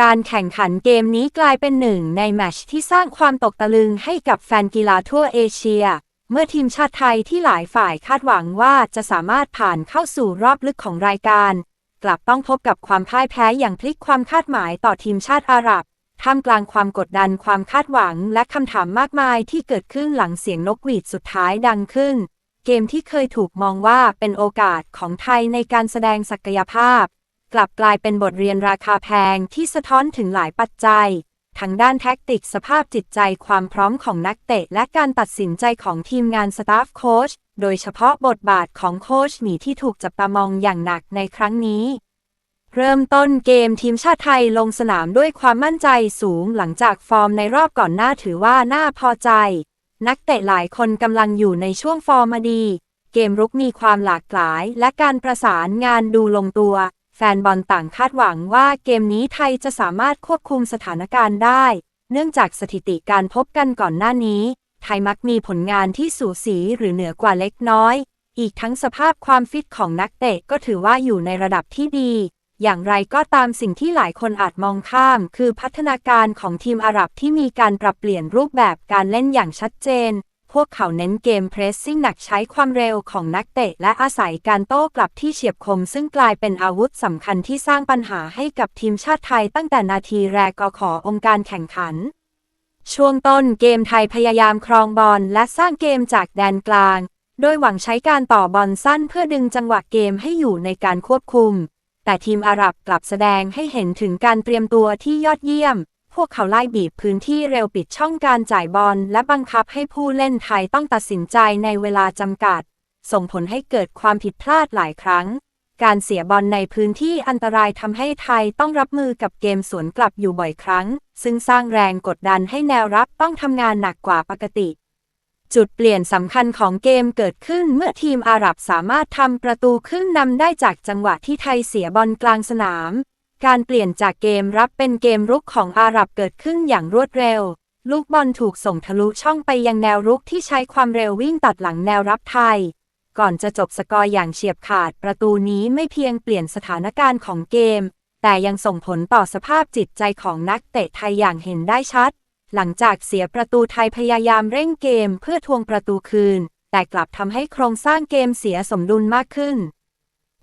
การแข่งขันเกมนี้กลายเป็นหนึ่งในแมชที่สร้างความตกตะลึงให้กับแฟนกีฬาทั่วเอเชีย เมื่อทีมชาติไทยที่หลายฝ่ายคาดหวังว่าจะสามารถผ่านเข้าสู่รอบลึกของรายการ กลับต้องพบกับความพ่ายแพ้อย่างพลิกความคาดหมายต่อทีมชาติอาหรับ ท่ามกลางความกดดันความคาดหวังและคำถามมากมายที่เกิดขึ้นหลังเสียงนกหวีดสุดท้ายดังขึ้น เกมที่เคยถูกมองว่าเป็นโอกาสของไทยในการแสดงศักยภาพ กลับกลายเป็นบทเรียนราคาแพงที่สะท้อนถึงหลายปัจจัย ทั้งด้านแท็กติกสภาพจิตใจความพร้อมของนักเตะ และการตัดสินใจของทีมงานสตาฟโค้ชโดยเฉพาะบทบาทของโค้ชหมีที่ถูกจับตามองอย่างหนักในครั้งนี้เริ่มต้นเกมทีมชาติไทยลงสนามด้วยความมั่นใจสูงหลังจากฟอร์มในรอบก่อนหน้าถือว่าน่าพอใจ นักเตะหลายคนกำลังอยู่ในช่วงฟอร์มดี เกมรุกมีความหลากหลายและการประสานงานดูลงตัว แฟนบอลต่างคาดหวังว่าเกมนี้ไทยจะสามารถควบคุมสถานการณ์ได้ เนื่องจากสถิติการพบกันก่อนหน้านี้ ไทยมักมีผลงานที่สูสีหรือเหนือกว่าเล็กน้อย อีกทั้งสภาพความฟิตของนักเตะก็ถือว่าอยู่ในระดับที่ดี อย่างไรก็ตามสิ่งที่หลายคนอาจมองข้าม คือพัฒนาการของทีมอาหรับที่มีการปรับเปลี่ยนรูปแบบการเล่นอย่างชัดเจน พวกเขาเน้นเกมเพรสซิ่งหนักใช้ความเร็วของนักเตะ และอาศัยการโต้กลับที่เฉียบคม ซึ่งกลายเป็นอาวุธสำคัญที่สร้างปัญหาให้กับทีมชาติไทยตั้งแต่นาทีแรกก็ขอองค์การแข่งขัน ช่วงต้นเกมไทยพยายามครองบอลและสร้างเกมจากแดนกลาง โดยหวังใช้การต่อบอลสั้นเพื่อดึงจังหวะเกมให้อยู่ในการควบคุม แต่ทีมอาหรับกลับแสดงให้เห็นถึงการเตรียมตัวที่ยอดเยี่ยม พวกเขาไล่บีบพื้นที่เร็วปิดช่องการจ่ายบอลและบังคับให้ผู้เล่นไทยต้องตัดสินใจในเวลาจำกัด ส่งผลให้เกิดความผิดพลาดหลายครั้ง การเสียบอลในพื้นที่อันตรายทำให้ไทยต้องรับมือกับเกมสวนกลับอยู่บ่อยครั้ง ซึ่งสร้างแรงกดดันให้แนวรับต้องทำงานหนักกว่าปกติ จุดเปลี่ยนสำคัญของเกมเกิดขึ้นเมื่อทีมอาหรับสามารถทำประตูขึ้นนำได้จากจังหวะที่ไทยเสียบอลกลางสนาม การเปลี่ยนจากเกมรับเป็นเกมรุกของอาหรับเกิดขึ้นอย่างรวดเร็ว ลูกบอลถูกส่งทะลุช่องไปยังแนวรุกที่ใช้ความเร็ววิ่งตัดหลังแนวรับไทย ก่อนจะจบสกอร์อย่างเฉียบขาด ประตูนี้ไม่เพียงเปลี่ยนสถานการณ์ของเกม แต่ยังส่งผลต่อสภาพจิตใจของนักเตะไทยอย่างเห็นได้ชัด หลังจากเสียประตูไทยพยายามเร่งเกมเพื่อทวงประตูคืน แต่กลับทำให้โครงสร้างเกมเสียสมดุลมากขึ้น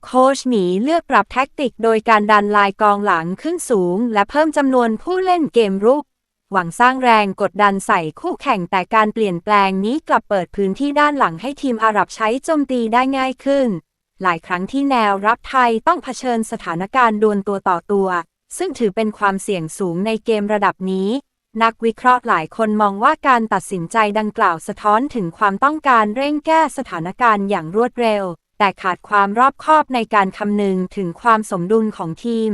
โคชหมีเลือกปรับแท็กติกโดยการดันลายกองหลังขึ้นสูง และเพิ่มจำนวนผู้เล่นเกมรุก หวังสร้างแรงกดดันใส่คู่แข่งแต่การเปลี่ยนแปลงนี้กลับเปิดพื้นที่ด้านหลังให้ทีมอาหรับใช้โจมตีได้ง่ายขึ้น หลายครั้งที่แนวรับไทยต้องเผชิญสถานการณ์ดวลตัวต่อตัว ซึ่งถือเป็นความเสี่ยงสูงในเกมระดับนี้นักวิเคราะห์หลายคนมองว่าการตัดสินใจดังกล่าวสะท้อนถึงความต้องการเร่งแก้สถานการณ์อย่างรวดเร็ว แต่ขาดความรอบคอบในการคำนึงถึงความสมดุลของทีม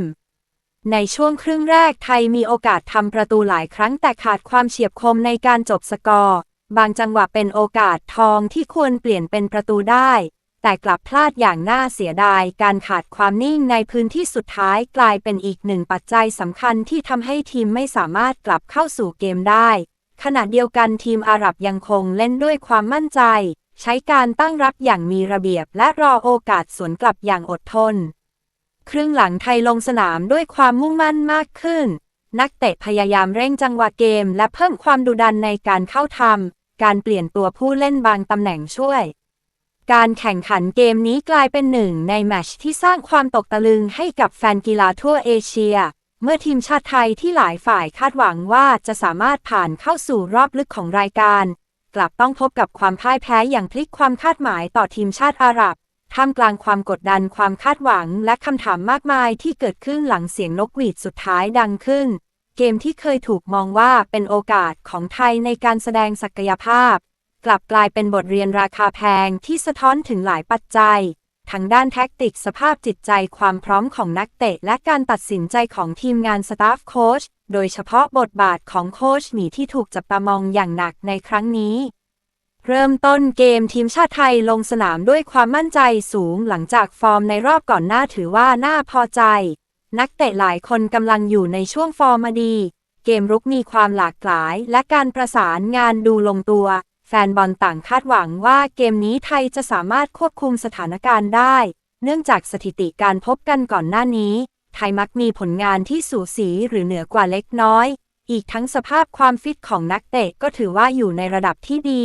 ในช่วงครึ่งแรกไทยมีโอกาสทำประตูหลายครั้งแต่ขาดความเฉียบคมในการจบสกอร์ บางจังหวะเป็นโอกาสทองที่ควรเปลี่ยนเป็นประตูได้ แต่กลับพลาดอย่างน่าเสียดาย การขาดความนิ่งในพื้นที่สุดท้ายกลายเป็นอีกหนึ่งปัจจัยสำคัญที่ทำให้ทีมไม่สามารถกลับเข้าสู่เกมได้ ขณะเดียวกันทีมอาหรับยังคงเล่นด้วยความมั่นใจ ใช้การตั้งรับอย่างมีระเบียบและรอโอกาสสวนกลับอย่างอดทน ครึ่งหลังไทยลงสนามด้วยความมุ่งมั่นมากขึ้น นักเตะพยายามเร่งจังหวะเกม และเพิ่มความดุดันในการเข้าทำการเปลี่ยนตัวผู้เล่นบางตำแหน่งช่วย การแข่งขันเกมนี้กลายเป็นหนึ่งในแมชที่สร้างความตกตะลึงให้กับแฟนกีฬาทั่วเอเชีย เมื่อทีมชาติไทยที่หลายฝ่ายคาดหวังว่าจะสามารถผ่านเข้าสู่รอบลึกของรายการ กลับต้องพบกับความพ่ายแพ้อย่างพลิกความคาดหมายต่อทีมชาติอาหรับ ท่ามกลางความกดดันความคาดหวังและคำถามมากมายที่เกิดขึ้นหลังเสียงนกหวีดสุดท้ายดังขึ้น เกมที่เคยถูกมองว่าเป็นโอกาสของไทยในการแสดงศักยภาพ กลับกลายเป็นบทเรียนราคาแพงที่สะท้อนถึงหลายปัจจัย ทั้งด้านแท็กติกสภาพจิตใจความพร้อมของนักเตะ และการตัดสินใจของทีมงานสตาฟโค้ชโดยเฉพาะบทบาทของโค้ชหมีที่ถูกจับตามองอย่างหนักในครั้งนี้ เริ่มต้นเกมทีมชาติไทยลงสนามด้วยความมั่นใจสูงหลังจากฟอร์มในรอบก่อนหน้าถือว่าน่าพอใจ นักเตะหลายคนกำลังอยู่ในช่วงฟอร์มดี เกมรุกมีความหลากหลาย และการประสานงานดูลงตัว แฟนบอลต่างคาดหวังว่าเกมนี้ไทยจะสามารถควบคุมสถานการณ์ได้ เนื่องจากสถิติการพบกันก่อนหน้านี้ ไทยมักมีผลงานที่สูสีหรือเหนือกว่าเล็กน้อย อีกทั้งสภาพความฟิตของนักเตะก็ถือว่าอยู่ในระดับที่ดี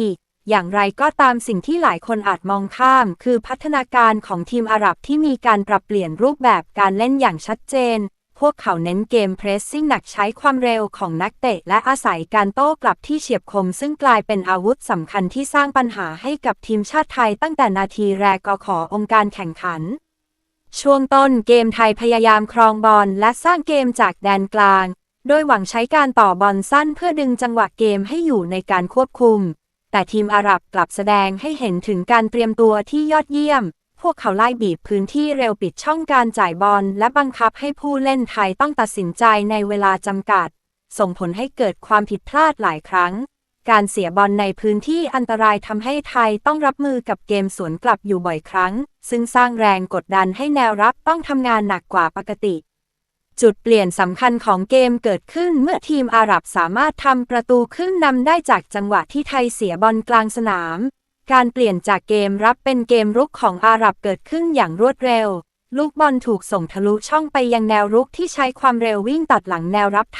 อย่างไรก็ตามสิ่งที่หลายคนอาจมองข้าม คือพัฒนาการของทีมอาหรับที่มีการปรับเปลี่ยนรูปแบบการเล่นอย่างชัดเจน พวกเขาเน้นเกมเพรสซิ่งหนักใช้ความเร็วของนักเตะ และอาศัยการโต้กลับที่เฉียบคม ซึ่งกลายเป็นอาวุธสำคัญที่สร้างปัญหาให้กับทีมชาติไทยตั้งแต่นาทีแรกก็ขอองค์การแข่งขัน ช่วงต้นเกมไทยพยายามครองบอลและสร้างเกมจากแดนกลาง โดยหวังใช้การต่อบอลสั้นเพื่อดึงจังหวะเกมให้อยู่ในการควบคุม แต่ทีมอาหรับกลับแสดงให้เห็นถึงการเตรียมตัวที่ยอดเยี่ยม พวกเขาไล่บีบพื้นที่เร็วปิดช่องการจ่ายบอลและบังคับให้ผู้เล่นไทยต้องตัดสินใจในเวลาจำกัด ส่งผลให้เกิดความผิดพลาดหลายครั้ง การเสียบอลในพื้นที่อันตรายทำให้ไทยต้องรับมือกับเกมสวนกลับอยู่บ่อยครั้ง ซึ่งสร้างแรงกดดันให้แนวรับต้องทำงานหนักกว่าปกติ จุดเปลี่ยนสำคัญของเกมเกิดขึ้นเมื่อทีมอาหรับสามารถทำประตูขึ้นนำได้จากจังหวะที่ไทยเสียบอลกลางสนาม การเปลี่ยนจากเกมรับเป็นเกมรุกของอาหรับเกิดขึ้นอย่างรวดเร็ว ลูกบอลถูกส่งทะลุช่องไปยังแนวรุกที่ใช้ความเร็ววิ่งตัดหลังแนวรับไทย